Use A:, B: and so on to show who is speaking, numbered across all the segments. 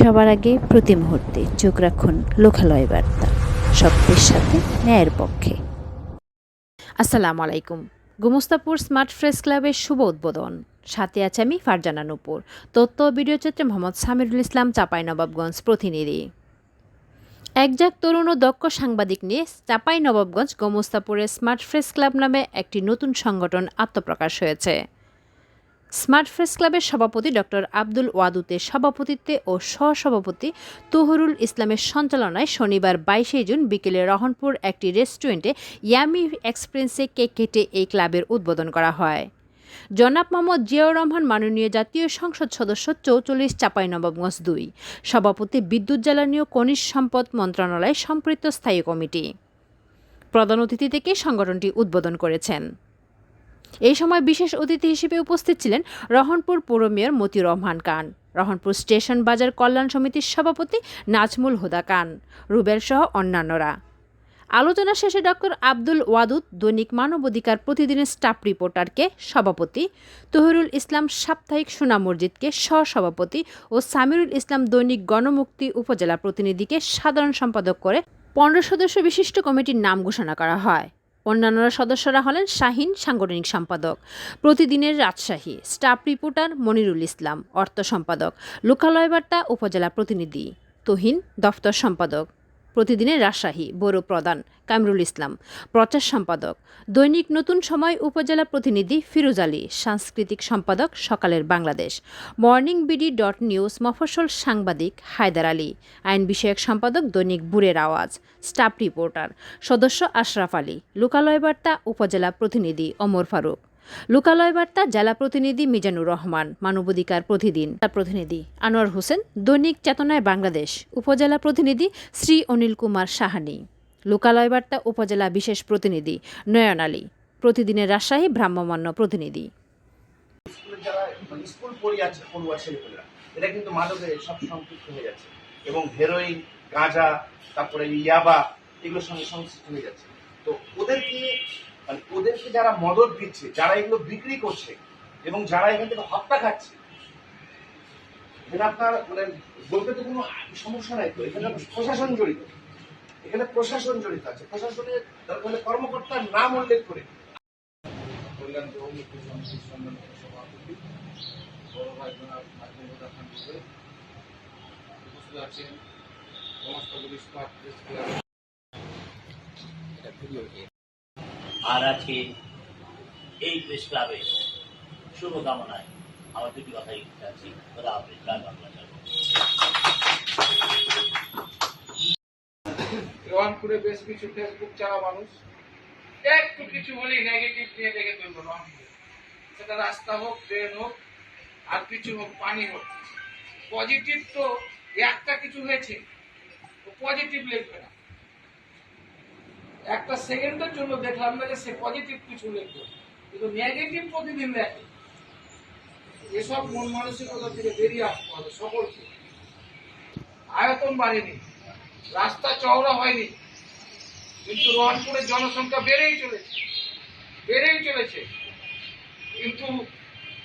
A: সবার আগে প্রতি মুহূর্তে চোখ রাখুন লোকালয় বার্তা। সত্যের সাথে ন্যায়ের পক্ষে। আসসালামু আলাইকুম। গুমস্তাপুর স্মার্ট ফ্রেস ক্লাবের শুভ উদ্বোধন। সাথে আছে আমি ফারজানা নুপুর। তথ্য ভিডিও চিত্রে মোহাম্মদ সামিরুল ইসলাম, চাপাই নবাবগঞ্জ প্রতিনিধি। একজাক তরুণ ও দক্ষ সাংবাদিক নিয়ে চাপাই নবাবগঞ্জ গোমস্তাপুরের স্মার্ট ফ্রেস ক্লাব নামে একটি নতুন সংগঠন আত্মপ্রকাশ হয়েছে। স্মার্ট ফ্রেস ক্লাবের সভাপতি ডক্টর আব্দুল ওয়াদুতের সভাপতিত্বে ও সহসভাপতি তুহরুল ইসলামের সঞ্চালনায় শনিবার বাইশে জুন বিকেলে রহনপুর একটি রেস্টুরেন্টে ইয়ামি এক্সপ্রেন্সে কেক কেটে এই ক্লাবের উদ্বোধন করা হয়। জনাব মোহাম্মদ জিয়াউর রহমান মাননীয় জাতীয় সংসদ সদস্য চৌচল্লিশ চাপাই চাঁপাইনবাবগঞ্জ দুই, সভাপতি বিদ্যুৎ জ্বালানি ও খনিজ সম্পদ মন্ত্রণালয় সম্পৃক্ত স্থায়ী কমিটি। প্রধান অতিথি থেকে সংগঠনটি উদ্বোধন করেছেন। এই সময় বিশেষ অতিথি হিসেবে উপস্থিত ছিলেন রহনপুর পৌর মেয়র মতিউর রহমান খান, রহনপুর স্টেশন বাজার কল্যাণ সমিতির সভাপতি নাজমুল হুদা খান, রুবেল সহ অন্যান্যরা। আলোচনা শেষে ডক্টর আব্দুল ওয়াদুদ, দৈনিক মানবাধিকার প্রতিদিনের স্টাফ রিপোর্টারকে সভাপতি, তহিরুল ইসলাম সাপ্তাহিক সোনা মসজিদকে সহসভাপতি ও সামিরুল ইসলাম দৈনিক গণমুক্তি উপজেলা প্রতিনিধিকে সাধারণ সম্পাদক করে পনেরো সদস্য বিশিষ্ট কমিটির নাম ঘোষণা করা হয়। অন্যান্যরা সদস্যরা হলেন শাহিন, সাংগঠনিক সম্পাদক। প্রতিদিনের রাজশাহী, স্টাফ রিপোর্টার মনিরুল ইসলাম, অর্থ সম্পাদক। লোকালয় বার্তা, উপজেলা প্রতিনিধি। তহিন, দফতর সম্পাদক। প্রতিদিনের রাজশাহী, বড় প্রধান কামরুল ইসলাম। প্রচার সম্পাদক। দৈনিক নতুন সময় উপজেলা প্রতিনিধি ফিরোজ আলী। সাংস্কৃতিক সম্পাদক সকালের Bangladesh. Morning BD dot news মফসল সাংবাদিক হায়দার আলী। আইন বিষয়ক সম্পাদক দৈনিক বুরের আওয়াজ। Staff reporter. সদস্য আশরাফ আলী। লোকালয় বার্তা উপজেলা প্রতিনিধি অমর ফারুক। লোকালয় বার্তা, জেলা প্রতিনিধি মিজানুর রহমান, মানবাধিকার প্রতিদিন। তার প্রতিনিধি আনোয়ার হোসেন, দৈনিক চেতনায় বাংলাদেশ। উপজেলা প্রতিনিধি শ্রী অনিল কুমার সাহানি। লোকালয় বার্তা, উপজেলা বিশেষ প্রতিনিধি নয়ন আলী। প্রতিদিনের রাজশাহী ভ্রাম্যমান্য প্রতিনিধি।
B: মানে এরা কিন্তু মাদকে সব সম্পৃক্ত হয়ে যাচ্ছে। এবং হেরোইন গাঁজা, তারপরে ইয়াবা, এগুলোর সঙ্গে সংশ্লিষ্ট হয়ে যাচ্ছে। তো ওদেরকে মানে ওদেরকে যারা মদত দিচ্ছে যারা এগুলো বিক্রি করছে এবং যারা এখান থেকে হত্যা খাচ্ছে এখানে আপনার মানে বলতে তো কোনো সমস্যা নাই তো এখানে প্রশাসন জড়িত। এখানে প্রশাসন জড়িত আছে। প্রশাসনের দরকার কর্মকর্তার নাম উল্লেখ করে।
C: কল্যাণ বহুমুখী সমিতির সম্মানিত সভাপতি বড় ভাই জনাব নাজমুল খান উপস্থিত আছেন সমস্তগুলি স্মার্ট প্রেস ক্লাব
D: আর আজকে এই প্রেস ক্লাবের শুভকামনায় আমার দুটি খোদা জয় বাংলা, জয়
C: রহনপুরে বেশ কিছু ফেসবুক চালা মানুষ। একটু কিছু হলে নেগেটিভ নিয়ে দেখে তুলবো রহনপুরে সেটা রাস্তা হোক ট্রেন হোক, আর কিছু হোক, পানি হোক। পজিটিভ তো একটা কিছু হয়েছে পজিটিভ লিখবে না। একটা সেকেন্ডের জন্য দেখলাম না যে সে পজিটিভ কিছু লিখবে কিন্তু নেগেটিভ প্রতিদিন দেখে। এসব মন মানসিকতা থেকে বেরিয়ে আসতে হবে সকলকে। আয়তন বাড়েনি। রাস্তা চওড়া হয়নি। কিন্তু রহনপুরের জনসংখ্যা বেড়েই চলেছে। বেড়েই চলেছে। কিন্তু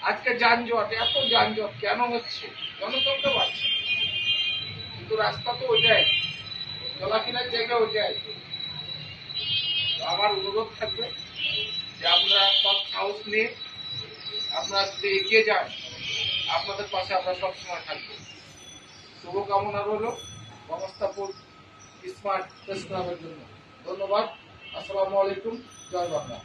C: আজকে যানজট, এত যানজট কেন হচ্ছে? জনসংখ্যা বাড়ছে। কিন্তু রাস্তা তো ওইটাই চলাফেরার জায়গা ওইটাই আমার অনুরোধ থাকবে যে আপনারা সব সাহস নিয়ে আপনারা যদি এগিয়ে যান, আপনাদের পাশে আমরা সবসময় থাকব। শুভকামনা রইল ব্যবস্থাপুর স্মার্ট প্রেস ক্লাবের জন্য। ধন্যবাদ। আসসালামু আলাইকুম। জয় বাংলা।